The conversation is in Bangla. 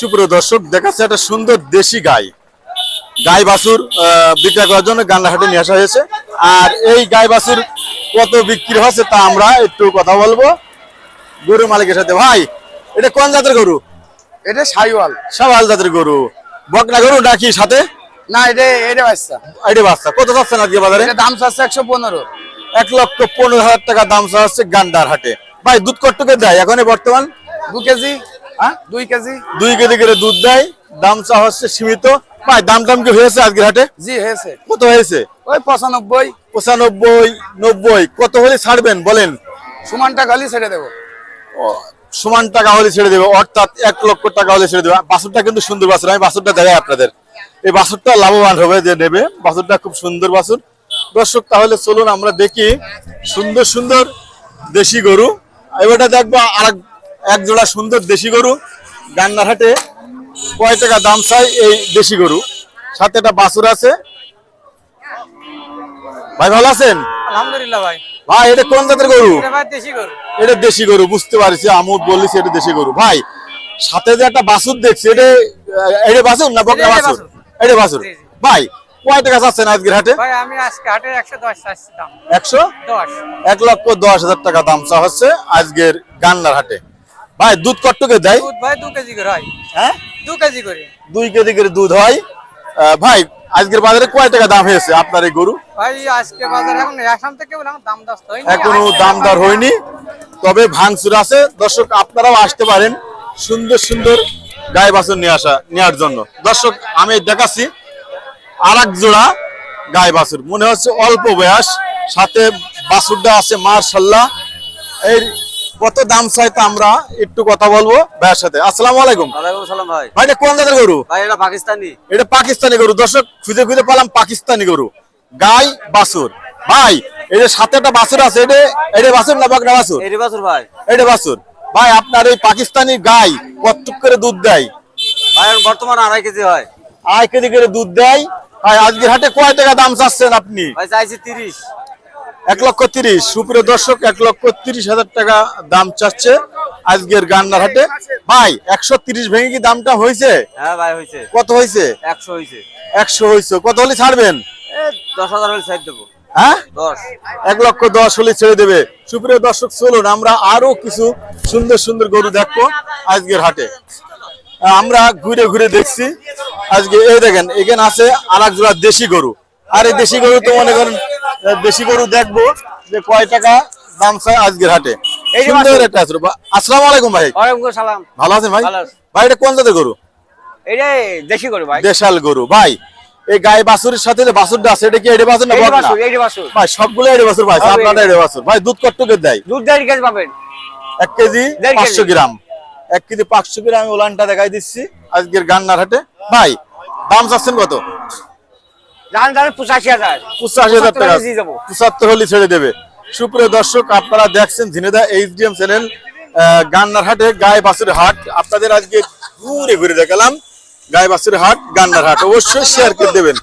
সুপ্রিয় দর্শক দেখাচ্ছে একটা সুন্দর দেশি গাই। গাই বাছুর বিক্রয় করার জন্য গান্নাহাটে নিয়ে আসা হয়েছে। আর এই গাই বাছুর কত বিক্রি হচ্ছে তা আমরা একটু কথা বলব। গরু মালিকের সাথে। ভাই এটা কোন জাতের গরু? এটা সাইওয়াল। সবাল জাতের গরু। বকনা গরু নাকি সাথে? না এটা এটা বাচ্চা। আইডি বাচ্চা। কত চাচ্ছেন আজকে বাজারে? দাম চাচ্ছে একশো পনেরো। এক লক্ষ পনেরো হাজার টাকা দাম চাওয়া হচ্ছে গান্ডার হাটে ভাই দুধ কট্টকে দেয় এখন বর্তমান? দু কেজি। দুই কেজি। দুই কেজি করে দুধ দেয়। দাম চাওয়া হচ্ছে সীমিত। ভাই দাম দাম কি হয়েছে আজকের হাটে? জি হয়েছে। কত হয়েছে? ওই পঁচানব্বই। পঁচানব্বই নব্বই কত হলে ছাড়বেন বলেন? ছেড়ে দেবো। সমান টাকা হলে ছেড়ে দেবে অর্থাৎ এক লক্ষ টাকা হলে ছেড়ে দেবে। বাছুরটা কিন্তু সুন্দর বাছুর আমি বাছুরটা দেখাই আপনাদের। এই বাছুরটা লাভবান হবে যে নেবে। বাছুরটা খুব সুন্দর বাছুর। দর্শক তাহলে চলুন আমরা দেখি। সুন্দর সুন্দর দেশি গরু। এবারটা দেখব আর এক- জোড়া সুন্দর দেশি গরু। গান্নার হাটে কয় টাকা দাম চাই এই দেশি গরু? সাথে একটা বাছুর আছে। ভাই ভালো আছেন? আলহামদুলিল্লাহ ভাই। ভাই এটা কোন জাতের গরু? এটা দেশি গরু। বুঝতে পারছি। আমুদ বললিস এটা দেশি গরু। ভাই সাথে যে একটা বাছুর দেখছি এটা এটা বাছুর না বকনা এটা বাছুর। এটা বাছুর। ভাই কয় টাকা চাচ্ছেন আজকের হাটে? ভাই আমি আজকে হাটে একশো দশ চাচ্ছি দাম। একশো? দশ। এক লক্ষ দশ হাজার টাকা দাম চা হচ্ছে আজকের গান্নার হাটে। ভাই দুধ কট্টকে দেয়? দুধ ভাই দু কেজি করে হয়। হ্যাঁ? দু কেজি করে। দুই কেজি করে দুধ হয়। ভাই আজকের বাজারে কয় টাকা দাম হয়েছে আপনার এই গরু? ভাই আজকে বাজার এখন আসাম থেকে দাম হয়নি। এখনও দাম দর হয়নি। তবে ভাঙচুর আছে। দর্শক আপনারাও আসতে পারেন। সুন্দর সুন্দর গায়ে বাছুর নিয়ে আসা নেওয়ার জন্য। দর্শক আমি দেখাচ্ছি আর এক জোড়া গায়ে বাছুর। মনে হচ্ছে অল্প বয়স সাথে বাছুরটা আছে মার্শাল্লাহ এই কত দাম চাই তা আমরা একটু কথা বলব ভাইয়ের সাথে। আসসালামু আলাইকুম। সালাম ভাই। ভাই এটা কোন জাতের গরু? ভাই এটা পাকিস্তানি। এটা পাকিস্তানি গরু। দর্শক খুঁজে খুঁজে পেলাম পাকিস্তানি গরু। গাই বাছুর। ভাই এই যে সাথে একটা বাছুর আছে এটা এটা বাছুর না বাছুর? এরি বাছুর ভাই। এটা বাছুর। ভাই আপনার এই পাকিস্তানি গাই কতটুক করে দুধ দেয়? ভাই বর্তমানে আড়াই কেজি হয়। আড়াই কেজি করে দুধ দেয়। ভাই আজকের হাটে কয় টাকা দাম চাচ্ছেন আপনি? ভাই চাইছি তিরিশ। এক লক্ষ তিরিশ। সুপ্রিয় দর্শক এক লক্ষ তিরিশ হাজার টাকা দাম চাচ্ছে আজকের গান্নার হাটে। ভাই একশো তিরিশ ভেঙে কি দামটা হয়েছে? হ্যাঁ কত হয়েছে? একশো হয়েছে। একশো হয়েছে। কত হলে ছাড়বেন? দশ হাজার হলে সাইড দেবো। হ্যাঁ? এক লক্ষ দশ হলে ছেড়ে দেবে। সুপ্রিয় দর্শক চলুন আমরা আরও কিছু সুন্দর সুন্দর গরু দেখব আজকের হাটে। আমরা ঘুরে ঘুরে দেখছি। আজকে এই দেখেন এখানে আছে আর এক জোড়া দেশি গরু। আর এই দেশি গরু তো মনে করেন দেশি গরু দেখব যে কয় টাকা দাম চায় আজকের হাটে। সুন্দর একটা আছে আসসালামু আলাইকুম ভাই। ওয়ালাইকুম সালাম ভালো আছেন ভাই? ভাই এটা কোন জাতের গরু? এটা দেশি করে ভাই। দেশাল গরু। ভাই এই গায়ে বাছুরের সাথে যে বাছুরটা আছে এটা কি এডে বাছুর না বাছুর ভাই সবগুলো এডে বাছুর পাইছে সব আপনারা এডে বাছুর। ভাই দুধ কট্টকে দেয়? দুধ দেড় কেজি পাবেন। এক কেজি দেড় কেজি। পাঁচশো গ্রাম। এক কেজি পাঁচশো গ্রাম আমি ওলানটা দেখাই দিচ্ছি আজকের গান্নার হাটে। ভাই দাম চাচ্ছেন কত? জান জানেন পঁচাশি হাজার। পঁচাশি হাজার টাকা। পঁচাত্তর হলে ছেড়ে দেবে। সুপ্রিয় দর্শক আপনারা দেখছেন ঝিনেদা এইচডিএম চ্যানেল গান্নার হাটে গায়ে বাসুর হাট। আপনাদের আজকে ঘুরে ঘুরে দেখালাম গায়ে বাসুর হাট গান্নার হাট অবশ্যই শেয়ার করে দেবেন।